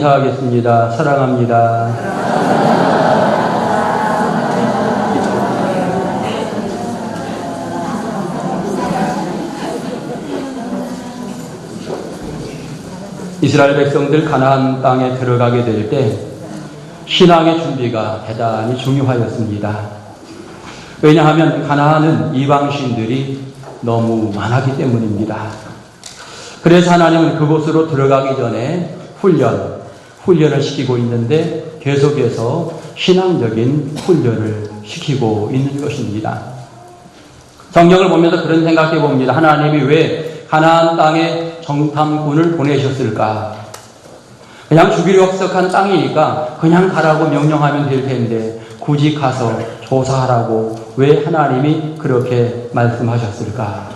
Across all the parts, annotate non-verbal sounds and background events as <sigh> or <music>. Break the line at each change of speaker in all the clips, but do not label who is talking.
인사하겠습니다. 사랑합니다. 이스라엘 백성들 가나안 땅에 들어가게 될 때 신앙의 준비가 대단히 중요하였습니다. 왜냐하면 가나안은 이방 신들이 너무 많았기 때문입니다. 그래서 하나님은 그곳으로 들어가기 전에 훈련, 훈련을 시키고 있는데 계속해서 신앙적인 훈련을 시키고 있는 것입니다. 성경을 보면서 그런 생각해 봅니다. 하나님이 왜 가나안 땅에 정탐꾼을 보내셨을까? 그냥 주기로 약속한 땅이니까 그냥 가라고 명령하면 될 텐데 굳이 가서 조사하라고 왜 하나님이 그렇게 말씀하셨을까?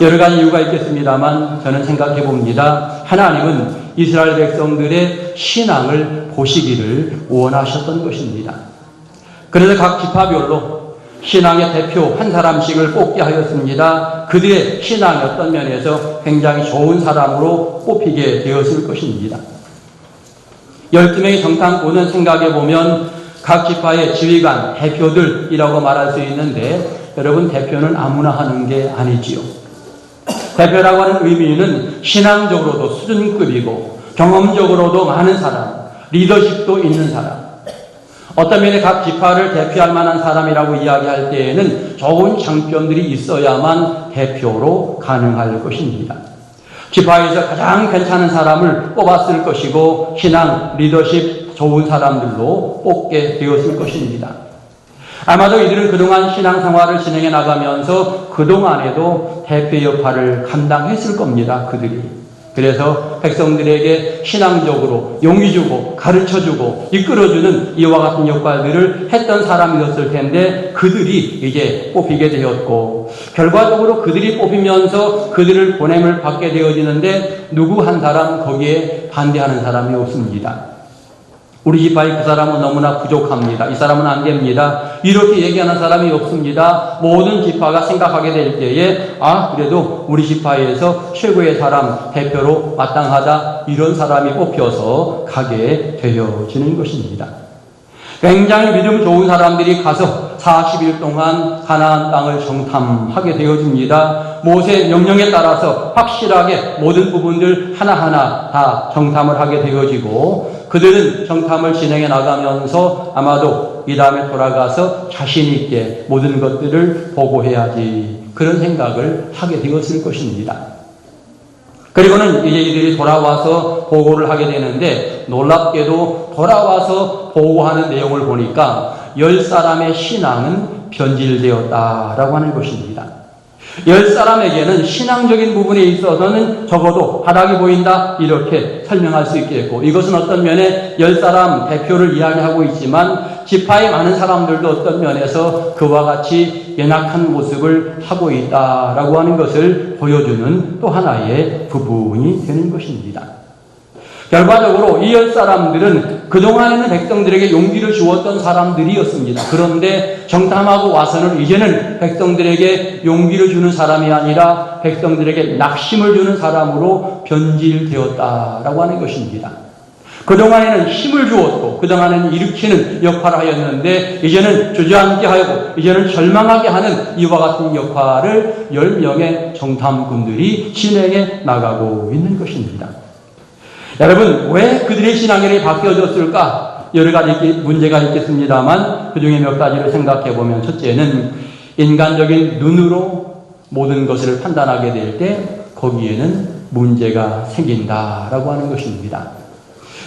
여러 가지 이유가 있겠습니다만 저는 생각해 봅니다. 하나님은 이스라엘 백성들의 신앙을 보시기를 원하셨던 것입니다. 그래서 각 지파별로 신앙의 대표 한 사람씩을 뽑게 하였습니다. 그들의 신앙이 어떤 면에서 굉장히 좋은 사람으로 뽑히게 되었을 것입니다. 12명의 정탐꾼은 생각해 보면 각 지파의 지휘관, 대표들이라고 말할 수 있는데 여러분 대표는 아무나 하는 게 아니지요. 대표라고 하는 의미는 신앙적으로도 수준급이고 경험적으로도 많은 사람, 리더십도 있는 사람, 어떤 면에 각 지파를 대표할 만한 사람이라고 이야기할 때에는 좋은 장점들이 있어야만 대표로 가능할 것입니다. 지파에서 가장 괜찮은 사람을 뽑았을 것이고 신앙, 리더십 좋은 사람들로 뽑게 되었을 것입니다. 아마도 이들은 그동안 신앙생활을 진행해 나가면서 그동안에도 대표 역할을 감당했을 겁니다. 그들이. 그래서 백성들에게 신앙적으로 용기 주고 가르쳐 주고 이끌어주는 이와 같은 역할들을 했던 사람이었을 텐데 그들이 이제 뽑히게 되었고 결과적으로 그들이 뽑히면서 그들을 보냄을 받게 되어지는데 누구 한 사람 거기에 반대하는 사람이 없습니다. 우리 지파의 그 사람은 너무나 부족합니다. 이 사람은 안 됩니다. 이렇게 얘기하는 사람이 없습니다. 모든 지파가 생각하게 될 때에 아 그래도 우리 지파에서 최고의 사람 대표로 마땅하다 이런 사람이 뽑혀서 가게 되어지는 것입니다. 굉장히 믿음 좋은 사람들이 가서 40일 동안 가나안 땅을 정탐하게 되어집니다. 모세 명령에 따라서 확실하게 모든 부분들 하나하나 다 정탐을 하게 되어지고 그들은 정탐을 진행해 나가면서 아마도 이 다음에 돌아가서 자신 있게 모든 것들을 보고해야지 그런 생각을 하게 되었을 것입니다. 그리고는 이제 이들이 돌아와서 보고를 하게 되는데 놀랍게도 돌아와서 보고하는 내용을 보니까 열 사람의 신앙은 변질되었다라고 하는 것입니다. 열 사람에게는 신앙적인 부분에 있어서는 적어도 바닥이 보인다 이렇게 설명할 수 있겠고 이것은 어떤 면에 열 사람 대표를 이야기하고 있지만 지파의 많은 사람들도 어떤 면에서 그와 같이 연약한 모습을 하고 있다라고 하는 것을 보여주는 또 하나의 부분이 되는 것입니다. 결과적으로 이열 사람들은 그동안에는 백성들에게 용기를 주었던 사람들이었습니다. 그런데 정탐하고 와서는 이제는 백성들에게 용기를 주는 사람이 아니라 백성들에게 낙심을 주는 사람으로 변질되었다라고 하는 것입니다. 그동안에는 힘을 주었고, 그동안에는 일으키는 역할을 하였는데, 이제는 주저앉게 하고, 이제는 절망하게 하는 이와 같은 역할을 10명의 정탐꾼들이 진행해 나가고 있는 것입니다. 여러분, 왜 그들의 신앙이 바뀌어졌을까? 여러 가지 문제가 있겠습니다만, 그 중에 몇 가지를 생각해 보면, 첫째는 인간적인 눈으로 모든 것을 판단하게 될 때, 거기에는 문제가 생긴다라고 하는 것입니다.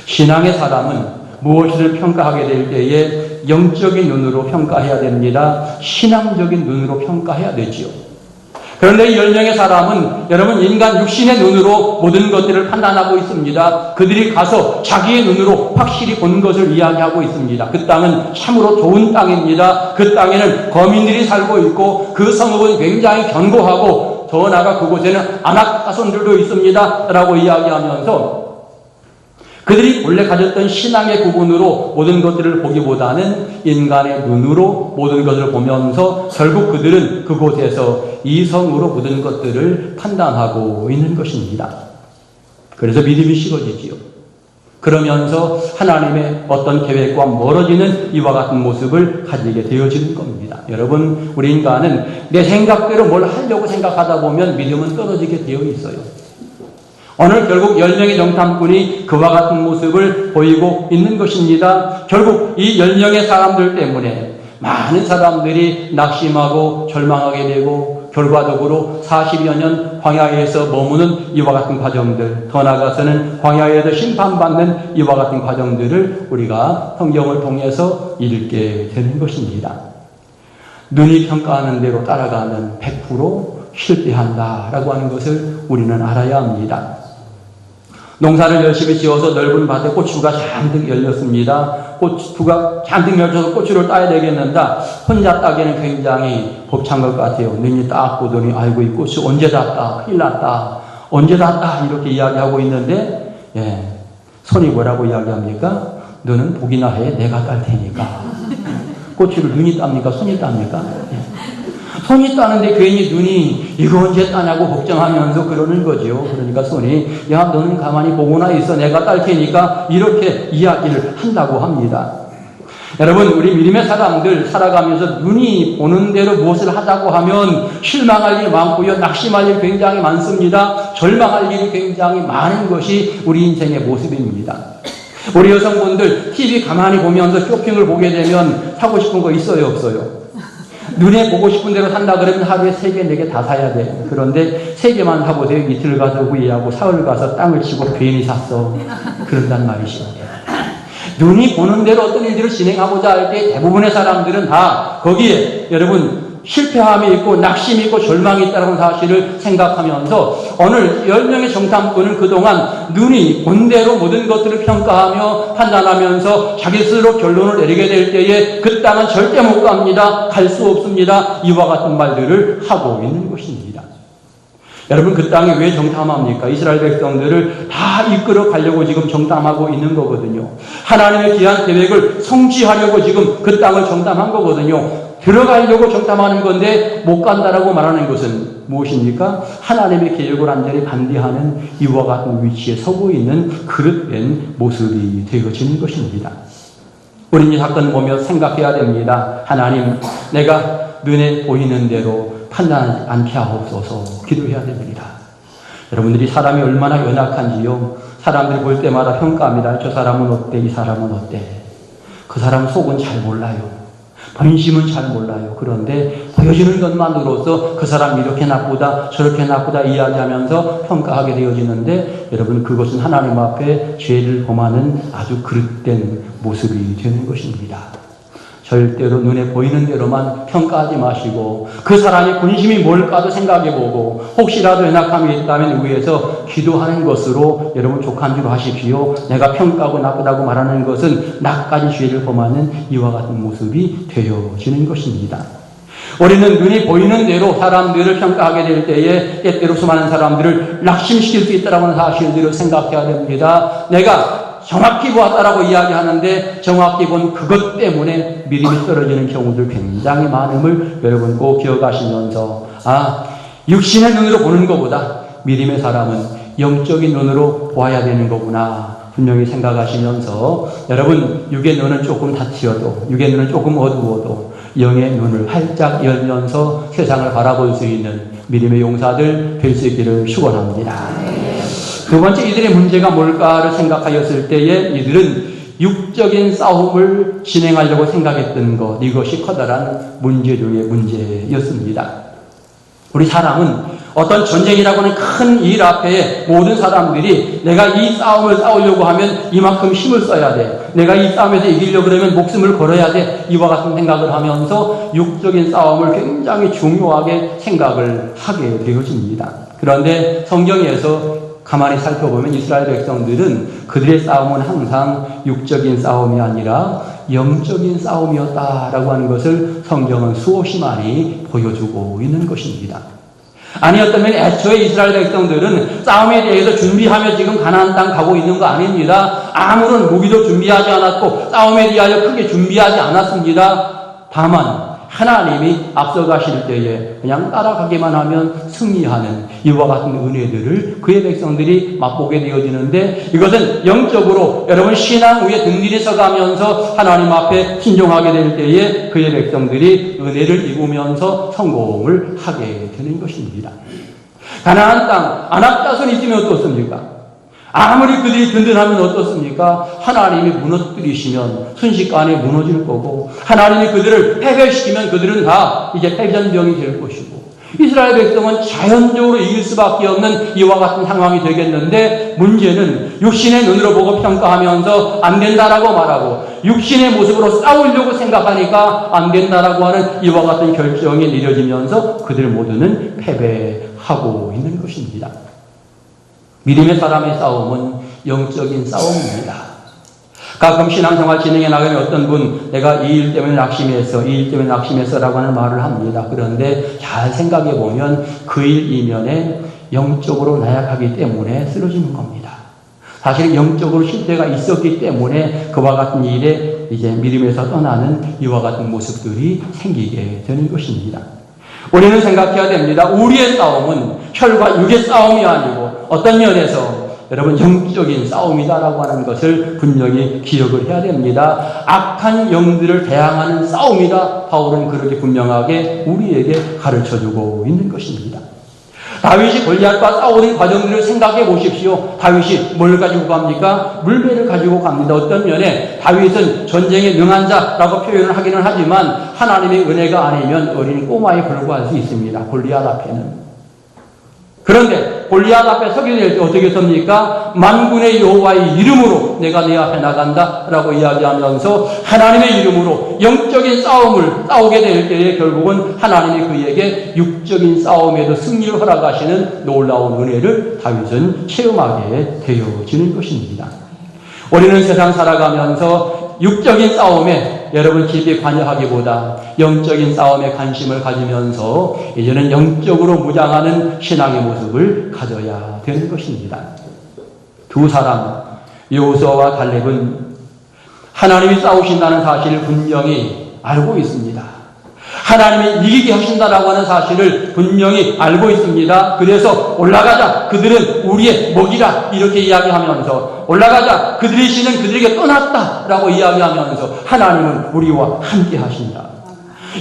신앙의 사람은 무엇을 평가하게 될 때에 영적인 눈으로 평가해야 됩니다. 신앙적인 눈으로 평가해야 되지요. 그런데 이 열명의 사람은 여러분 인간 육신의 눈으로 모든 것들을 판단하고 있습니다. 그들이 가서 자기의 눈으로 확실히 본 것을 이야기하고 있습니다. 그 땅은 참으로 좋은 땅입니다. 그 땅에는 거민들이 살고 있고 그 성읍은 굉장히 견고하고 더 나아가 그곳에는 안악가손들도 있습니다. 라고 이야기하면서 그들이 원래 가졌던 신앙의 부분으로 모든 것들을 보기보다는 인간의 눈으로 모든 것을 보면서 결국 그들은 그곳에서 이성으로 모든 것들을 판단하고 있는 것입니다. 그래서 믿음이 식어지지요. 그러면서 하나님의 어떤 계획과 멀어지는 이와 같은 모습을 가지게 되어지는 겁니다. 여러분, 우리 인간은 내 생각대로 뭘 하려고 생각하다 보면 믿음은 떨어지게 되어 있어요. 오늘 결국 10명의 정탐꾼이 그와 같은 모습을 보이고 있는 것입니다. 결국 이 10명의 사람들 때문에 많은 사람들이 낙심하고 절망하게 되고 결과적으로 40여 년 광야에서 머무는 이와 같은 과정들, 더 나아가서는 광야에서 심판받는 이와 같은 과정들을 우리가 성경을 통해서 읽게 되는 것입니다. 눈이 평가하는 대로 따라가면 100% 실패한다라고 하는 것을 우리는 알아야 합니다. 농사를 열심히 지어서 넓은 밭에 고추가 잔뜩 열렸습니다. 고추가 잔뜩 열려서 고추를 따야 되겠는데 혼자 따기는 굉장히 벅찬 것 같아요. 눈이 딱 보더니 아이고 이 고추 언제 땄다 큰일 났다 언제 땄다 이렇게 이야기하고 있는데 예, 손이 뭐라고 이야기합니까? 너는 복이나 해 내가 딸 테니까 <laughs> 고추를 눈이 땁니까 손이 땁니까? 예. 손이 따는데 괜히 눈이 이거 언제 따냐고 걱정하면서 그러는 거죠. 그러니까 손이 야 너는 가만히 보고나 있어 내가 딸 테니까 이렇게 이야기를 한다고 합니다. 여러분 우리 믿음의 사람들 살아가면서 눈이 보는 대로 무엇을 하자고 하면 실망할 일 많고요. 낙심할 일 굉장히 많습니다. 절망할 일이 굉장히 많은 것이 우리 인생의 모습입니다. 우리 여성분들 TV 가만히 보면서 쇼핑을 보게 되면 사고 싶은 거 있어요 없어요? 눈에 보고 싶은 대로 산다 그러면 하루에 세 개, 네 개 다 사야 돼. 그런데 세 개만 사보세요. 이틀 가서 후회하고 사흘 가서 땅을 치고 괜히 샀어. 그런단 말이죠. 눈이 보는 대로 어떤 일들을 진행하고자 할 때 대부분의 사람들은 다 거기에 여러분 실패함이 있고 낙심이 있고 절망이 있다는 사실을 생각하면서 오늘 10명의 정탐꾼은 그동안 눈이 본 대로 모든 것들을 평가하며 판단하면서 자기 스스로 결론을 내리게 될 때에 그 땅은 절대 못 갑니다. 갈 수 없습니다. 이와 같은 말들을 하고 있는 것입니다. 여러분 그 땅에 왜 정탐합니까? 이스라엘 백성들을 다 이끌어 가려고 지금 정탐하고 있는 거거든요. 하나님의 귀한 계획을 성취하려고 지금 그 땅을 정탐한 거거든요. 들어가려고 정탐하는 건데 못 간다라고 말하는 것은 무엇입니까? 하나님의 계획을 완전히 반대하는 이와 같은 위치에 서고 있는 그릇된 모습이 되어지는 것입니다. 우리는 이 사건을 보며 생각해야 됩니다. 하나님, 내가 눈에 보이는 대로 판단하지 않게 하옵소서 기도해야 됩니다. 여러분들이 사람이 얼마나 연약한지요. 사람들이 볼 때마다 평가합니다. 저 사람은 어때? 이 사람은 어때? 그 사람 속은 잘 몰라요. 본심은 잘 몰라요. 그런데 보여주는 것만으로서 그 사람 이렇게 나쁘다, 저렇게 나쁘다 이야기하면서 평가하게 되어지는데 여러분 그것은 하나님 앞에 죄를 범하는 아주 그릇된 모습이 되는 것입니다. 절대로 눈에 보이는 대로만 평가하지 마시고 그 사람의 본심이 뭘까도 생각해 보고 혹시라도 연약함이 있다면 위에서 기도하는 것으로 여러분 족한 줄 하십시오. 내가 평가하고 나쁘다고 말하는 것은 나까지 죄를 범하는 이와 같은 모습이 되어지는 것입니다. 우리는 눈이 보이는 대로 사람들을 평가하게 될 때에 때때로 수많은 사람들을 낙심시킬 수 있다는 사실들을 생각해야 됩니다. 내가 정확히 보았다라고 이야기하는데 정확히 본 그것 때문에 믿음이 떨어지는 경우들 굉장히 많음을 여러분 꼭 기억하시면서 아 육신의 눈으로 보는 것보다 믿음의 사람은 영적인 눈으로 보아야 되는 거구나 분명히 생각하시면서 여러분 육의 눈은 조금 다치어도 육의 눈은 조금 어두워도 영의 눈을 활짝 열면서 세상을 바라볼 수 있는 믿음의 용사들 될 수 있기를 축원합니다. 두 번째 이들의 문제가 뭘까를 생각하였을 때에 이들은 육적인 싸움을 진행하려고 생각했던 것, 이것이 커다란 문제 중의 문제였습니다. 우리 사람은 어떤 전쟁이라고 하는 큰 일 앞에 모든 사람들이 내가 이 싸움을 싸우려고 하면 이만큼 힘을 써야 돼. 내가 이 싸움에서 이기려고 그러면 목숨을 걸어야 돼. 이와 같은 생각을 하면서 육적인 싸움을 굉장히 중요하게 생각을 하게 되어집니다. 그런데 성경에서 가만히 살펴보면 이스라엘 백성들은 그들의 싸움은 항상 육적인 싸움이 아니라 영적인 싸움이었다라고 하는 것을 성경은 수없이 많이 보여주고 있는 것입니다. 아니었다면 애초에 이스라엘 백성들은 싸움에 대해서 준비하며 지금 가나안 땅 가고 있는 거 아닙니다. 아무런 무기도 준비하지 않았고 싸움에 대하여 크게 준비하지 않았습니다. 다만 하나님이 앞서가실 때에 그냥 따라가기만 하면 승리하는 이와 같은 은혜들을 그의 백성들이 맛보게 되어지는데 이것은 영적으로 여러분 신앙 위에 등들이 서가면서 하나님 앞에 신종하게 될 때에 그의 백성들이 은혜를 입으면서 성공을 하게 되는 것입니다. 가나안 땅 아낙다손이 있으면 어떻습니까? 아무리 그들이 든든하면 어떻습니까? 하나님이 무너뜨리시면 순식간에 무너질 거고 하나님이 그들을 패배시키면 그들은 다 이제 패전병이 될 것이고 이스라엘 백성은 자연적으로 이길 수밖에 없는 이와 같은 상황이 되겠는데 문제는 육신의 눈으로 보고 평가하면서 안 된다라고 말하고 육신의 모습으로 싸우려고 생각하니까 안 된다라고 하는 이와 같은 결정이 내려지면서 그들 모두는 패배하고 있는 것입니다. 믿음의 사람의 싸움은 영적인 싸움입니다. 가끔 신앙생활 진행해 나가면 어떤 분, 내가 이 일 때문에 낙심했어, 이 일 때문에 낙심했어 라고 하는 말을 합니다. 그런데 잘 생각해 보면 그 일 이면에 영적으로 나약하기 때문에 쓰러지는 겁니다. 사실 영적으로 실패가 있었기 때문에 그와 같은 일에 이제 믿음에서 떠나는 이와 같은 모습들이 생기게 되는 것입니다. 우리는 생각해야 됩니다. 우리의 싸움은 혈과 육의 싸움이 아니고 어떤 면에서 여러분 영적인 싸움이다라고 하는 것을 분명히 기억을 해야 됩니다. 악한 영들을 대항하는 싸움이다. 바울은 그렇게 분명하게 우리에게 가르쳐주고 있는 것입니다. 다윗이 골리앗과 싸우는 과정들을 생각해 보십시오. 다윗이 뭘 가지고 갑니까? 물배를 가지고 갑니다. 어떤 면에 다윗은 전쟁에 능한 자라고 표현을 하기는 하지만 하나님의 은혜가 아니면 어린 꼬마에 불과할 수 있습니다. 골리앗 앞에는. 그런데 골리앗 앞에 서게 될때 어떻게 섭니까? 만군의 여호와의 이름으로 내가 네 앞에 나간다라고 이야기하면서 하나님의 이름으로 영적인 싸움을 싸우게 될 때에 결국은 하나님이 그에게 육적인 싸움에도 승리를 허락하시는 놀라운 은혜를 다윗은 체험하게 되어지는 것입니다. 우리는 세상 살아가면서 육적인 싸움에 여러분 깊이 관여하기보다 영적인 싸움에 관심을 가지면서 이제는 영적으로 무장하는 신앙의 모습을 가져야 되는 것입니다. 두 사람, 요호수아와 갈렙은 하나님이 싸우신다는 사실을 분명히 알고 있습니다. 하나님이 이기게 하신다라고 하는 사실을 분명히 알고 있습니다. 그래서 올라가자. 그들은 우리의 먹이라. 이렇게 이야기하면서 올라가자. 그들의 신은 그들에게 떠났다 라고 이야기하면서 하나님은 우리와 함께 하신다.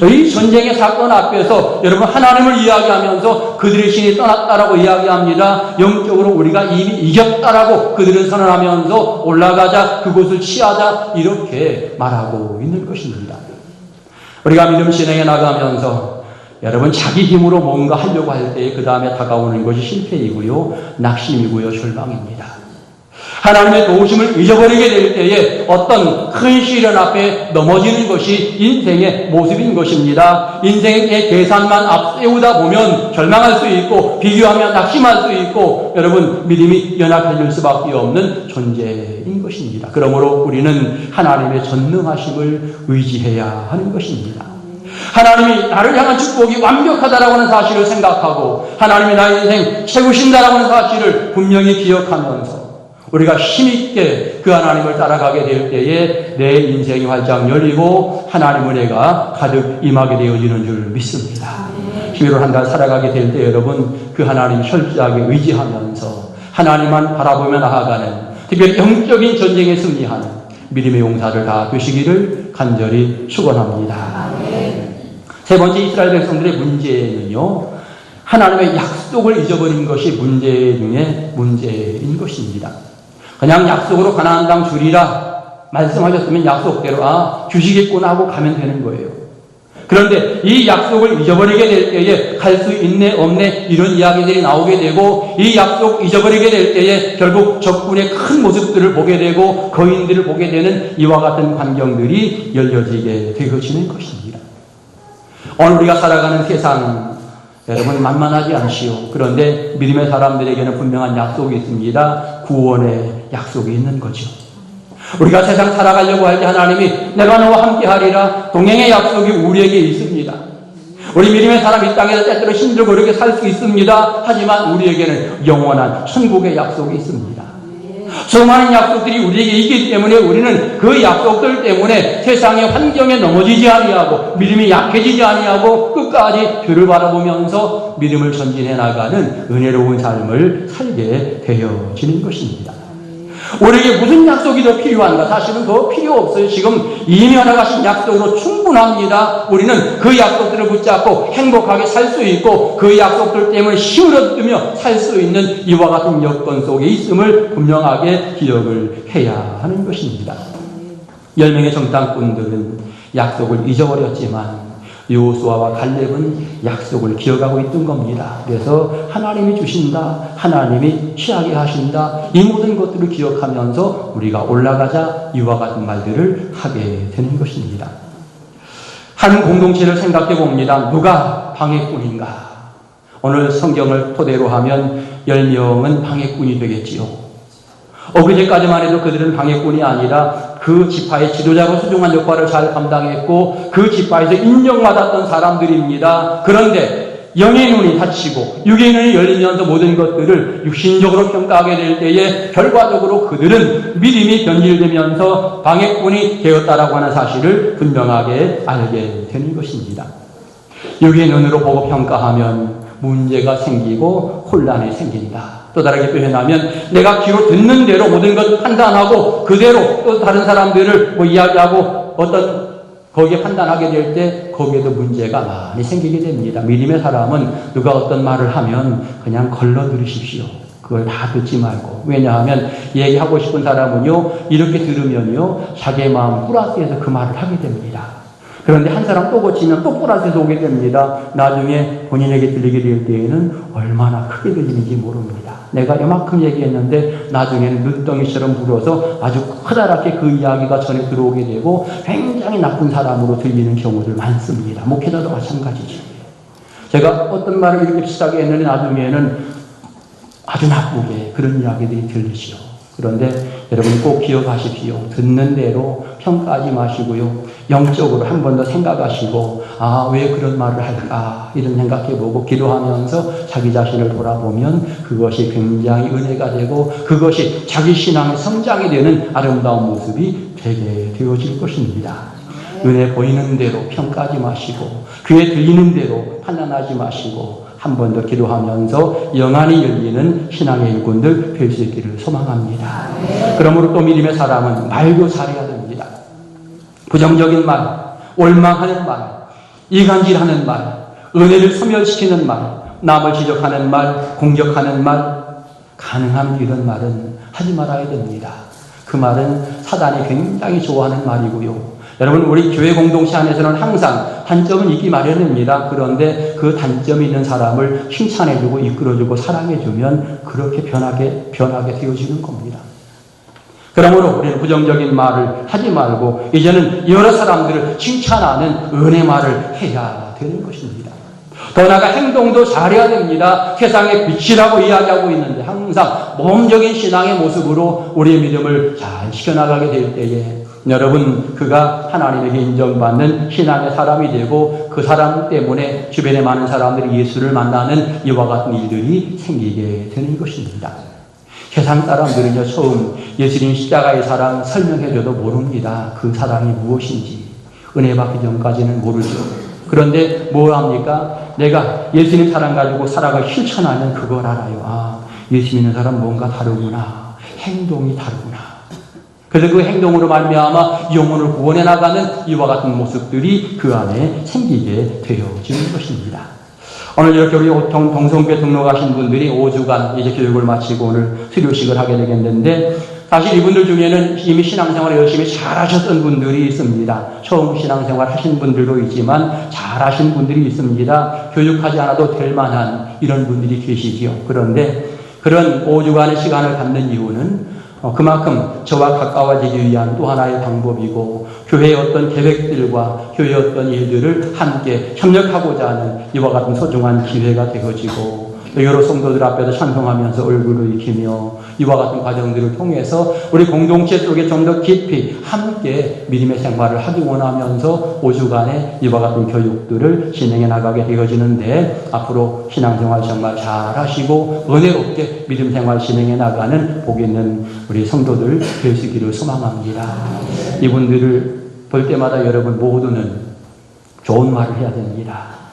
이 전쟁의 사건 앞에서 여러분 하나님을 이야기하면서 그들의 신이 떠났다라고 이야기합니다. 영적으로 우리가 이미 이겼다라고 그들은 선언하면서 올라가자 그곳을 취하자 이렇게 말하고 있는 것입니다. 우리가 믿음 진행해 나가면서 여러분 자기 힘으로 뭔가 하려고 할 때 그 다음에 다가오는 것이 실패이고요, 낙심이고요, 절망입니다. 하나님의 도우심을 잊어버리게 될 때에 어떤 큰 시련 앞에 넘어지는 것이 인생의 모습인 것입니다. 인생의 계산만 앞세우다 보면 절망할 수 있고 비교하면 낙심할 수 있고 여러분 믿음이 연약해질 수밖에 없는 존재인 것입니다. 그러므로 우리는 하나님의 전능하심을 의지해야 하는 것입니다. 하나님이 나를 향한 축복이 완벽하다라고 하는 사실을 생각하고 하나님이 나의 인생 채우신다라고 하는 사실을 분명히 기억하면서 우리가 힘있게 그 하나님을 따라가게 될 때에 내 인생이 활짝 열리고 하나님 은혜가 가득 임하게 되어지는 줄 믿습니다. 힘으로 한 달 살아가게 될 때 여러분 그 하나님 철저하게 의지하면서 하나님만 바라보며 나아가는 특별히 영적인 전쟁에 승리하는 믿음의 용사를 다 되시기를 간절히 축원합니다. 세 번째 이스라엘 백성들의 문제는요. 하나님의 약속을 잊어버린 것이 문제 중에 문제인 것입니다. 그냥 약속으로 가나안 땅 주리라 말씀하셨으면 약속대로 아 주시겠구나 하고 가면 되는 거예요. 그런데 이 약속을 잊어버리게 될 때에 갈 수 있네 없네 이런 이야기들이 나오게 되고 이 약속 잊어버리게 될 때에 결국 적군의 큰 모습들을 보게 되고 거인들을 보게 되는 이와 같은 광경들이 열려지게 되어지는 것입니다. 오늘 우리가 살아가는 세상 여러분 만만하지 않지요. 그런데 믿음의 사람들에게는 분명한 약속이 있습니다. 구원의 약속이 있는 거죠. 우리가 세상 살아가려고 할 때 하나님이 내가 너와 함께 하리라 동행의 약속이 우리에게 있습니다. 우리 믿음의 사람 이 땅에서 때때로 힘들고 이렇게 살 수 있습니다. 하지만 우리에게는 영원한 천국의 약속이 있습니다. 수많은 약속들이 우리에게 있기 때문에 우리는 그 약속들 때문에 세상의 환경에 넘어지지 아니하고 믿음이 약해지지 아니하고 끝까지 주를 바라보면서 믿음을 전진해 나가는 은혜로운 삶을 살게 되어지는 것입니다. 우리에게 무슨 약속이 더 필요한가? 사실은 더 필요 없어요. 지금 이미 허락하신 약속으로 충분합니다. 우리는 그 약속들을 붙잡고 행복하게 살 수 있고 그 약속들 때문에 얻으며 살 수 있는 이와 같은 여건 속에 있음을 분명하게 기억을 해야 하는 것입니다. 열 명의 정당꾼들은 약속을 잊어버렸지만 요수아와 갈렙은 약속을 기억하고 있던 겁니다. 그래서 하나님이 주신다, 하나님이 취하게 하신다, 이 모든 것들을 기억하면서 우리가 올라가자 이와 같은 말들을 하게 되는 것입니다. 한 공동체를 생각해 봅니다. 누가 방해꾼인가? 오늘 성경을 토대로 하면 10명은 방해꾼이 되겠지요. 어그제까지만 해도 그들은 방해꾼이 아니라 그 지파의 지도자로 소중한 역할을 잘 감당했고 그 지파에서 인정받았던 사람들입니다. 그런데 영의 눈이 닫히고 육의 눈이 열리면서 모든 것들을 육신적으로 평가하게 될 때에 결과적으로 그들은 믿음이 변질되면서 방해꾼이 되었다라고 하는 사실을 분명하게 알게 되는 것입니다. 육의 눈으로 보고 평가하면 문제가 생기고 혼란이 생긴다. 또 다르게 표현하면 내가 귀로 듣는 대로 모든 것 판단하고 그대로 또 다른 사람들을 뭐 이야기하고 어떤 거기에 판단하게 될 때 거기에도 문제가 많이 생기게 됩니다. 믿음의 사람은 누가 어떤 말을 하면 그냥 걸러 들으십시오. 그걸 다 듣지 말고. 왜냐하면 얘기하고 싶은 사람은요, 이렇게 들으면요, 자기의 마음 플러스해서 그 말을 하게 됩니다. 그런데 한 사람 또 고치면 또 플러스해서 오게 됩니다. 나중에 본인에게 들리게 될 때에는 얼마나 크게 들리는지 모릅니다. 내가 이만큼 얘기했는데 나중에는 눈덩이처럼 불어서 아주 커다랗게 그 이야기가 전에 들어오게 되고 굉장히 나쁜 사람으로 들리는 경우들 많습니다. 목회자도 마찬가지죠. 제가 어떤 말을 이렇게 비슷하게 했는데 나중에는 아주 나쁘게 그런 이야기들이 들리시오. 그런데 여러분 꼭 기억하십시오. 듣는 대로 평가하지 마시고요. 영적으로 한 번 더 생각하시고, 아, 왜 그런 말을 할까? 이런 생각해보고 기도하면서 자기 자신을 돌아보면 그것이 굉장히 은혜가 되고 그것이 자기 신앙의 성장이 되는 아름다운 모습이 되게 되어질 것입니다. 눈에 보이는 대로 평가하지 마시고, 귀에 들리는 대로 판단하지 마시고, 한 번 더 기도하면서 영안이 열리는 신앙의 일꾼들 될 수 있기를 소망합니다. 그러므로 또 믿음의 사람은 말도 잘해야 됩니다. 부정적인 말, 올망하는 말, 이간질하는 말, 은혜를 소멸시키는 말, 남을 지적하는 말, 공격하는 말, 가능한 이런 말은 하지 말아야 됩니다. 그 말은 사단이 굉장히 좋아하는 말이고요. 여러분, 우리 교회 공동체 안에서는 항상 단점은 있기 마련입니다. 그런데 그 단점이 있는 사람을 칭찬해주고 이끌어주고 사랑해주면 그렇게 변하게, 변하게 되어지는 겁니다. 그러므로 우리는 부정적인 말을 하지 말고 이제는 여러 사람들을 칭찬하는 은혜 말을 해야 되는 것입니다. 더 나아가 행동도 잘해야 됩니다. 세상의 빛이라고 이야기하고 있는데 항상 모험적인 신앙의 모습으로 우리의 믿음을 잘 지켜나가게 될 때에 여러분 그가 하나님에게 인정받는 신앙의 사람이 되고 그 사람 때문에 주변에 많은 사람들이 예수를 만나는 이와 같은 일들이 생기게 되는 것입니다. 세상 사람들은요, 처음 예수님 십자가의 사랑 설명해줘도 모릅니다. 그 사랑이 무엇인지. 은혜 받기 전까지는 모르죠. 그런데 뭐 합니까? 내가 예수님 사랑 가지고 살아가 실천하면 그걸 알아요. 아, 예수 믿는 사람 뭔가 다르구나. 행동이 다르구나. 그래서 그 행동으로 말미암아 영혼을 구원해 나가는 이와 같은 모습들이 그 안에 생기게 되어지는 것입니다. 오늘 이렇게 우리 동- 동성교회 등록하신 분들이 5주간 이제 교육을 마치고 오늘 수료식을 하게 되겠는데 사실 이분들 중에는 이미 신앙생활을 열심히 잘하셨던 분들이 있습니다. 처음 신앙생활 하신 분들도 있지만 잘하신 분들이 있습니다. 교육하지 않아도 될 만한 이런 분들이 계시지요. 그런데 그런 5주간의 시간을 갖는 이유는 어, 그만큼 저와 가까워지기 위한 또 하나의 방법이고 교회의 어떤 계획들과 교회의 어떤 일들을 함께 협력하고자 하는 이와 같은 소중한 기회가 되어지고 여러 성도들 앞에서 찬송하면서 얼굴을 익히며 이와 같은 과정들을 통해서 우리 공동체 속에 좀 더 깊이 함께 믿음의 생활을 하기 원하면서 5주간의 이와 같은 교육들을 진행해 나가게 되어지는데 앞으로 신앙생활 정말 잘 하시고 은혜롭게 믿음 생활 진행해 나가는 복 있는 우리 성도들 되시기를 소망합니다. 이분들을 볼 때마다 여러분 모두는 좋은 말을 해야 됩니다.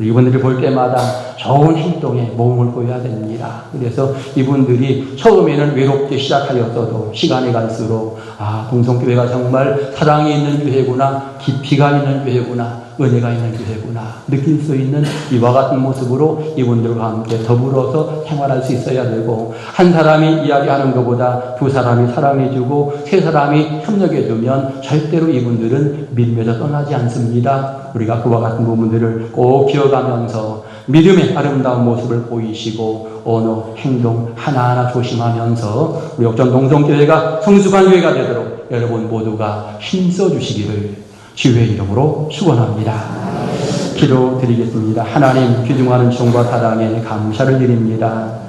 이분들을 볼 때마다 좋은 행동에 몸을 보여야 됩니다. 그래서 이분들이 처음에는 외롭게 시작하였어도 시간이 갈수록 아, 동성교회가 정말 사랑이 있는 교회구나, 깊이가 있는 교회구나, 은혜가 있는 교회구나 느낄 수 있는 이와 같은 모습으로 이분들과 함께 더불어서 생활할 수 있어야 되고 한 사람이 이야기하는 것보다 두 사람이 사랑해주고 세 사람이 협력해주면 절대로 이분들은 믿음에서 떠나지 않습니다. 우리가 그와 같은 부분들을 꼭 기억하면서 믿음의 아름다운 모습을 보이시고 언어, 행동 하나하나 조심하면서 우리 역전 동성교회가 성숙한 교회가 되도록 여러분 모두가 힘써 주시기를 주의 이름으로 축원합니다. 기도 드리겠습니다. 하나님 귀중하는 종과 사랑에 감사를 드립니다.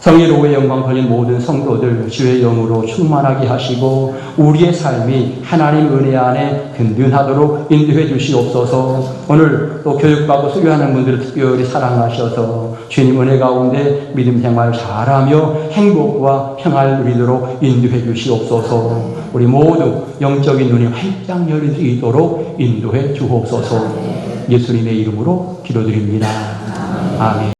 성의로의 영광 걸린 모든 성도들 주의 영으로 충만하게 하시고 우리의 삶이 하나님 은혜 안에 든든하도록 인도해 주시옵소서. 오늘 또 교육받고 수료하는 분들을 특별히 사랑하셔서 주님 은혜 가운데 믿음 생활 잘하며 행복과 평안을 누리도록 인도해 주시옵소서. 우리 모두 영적인 눈이 활짝 열릴 수 있도록 인도해 주옵소서. 예수님의 이름으로 기도드립니다. 아멘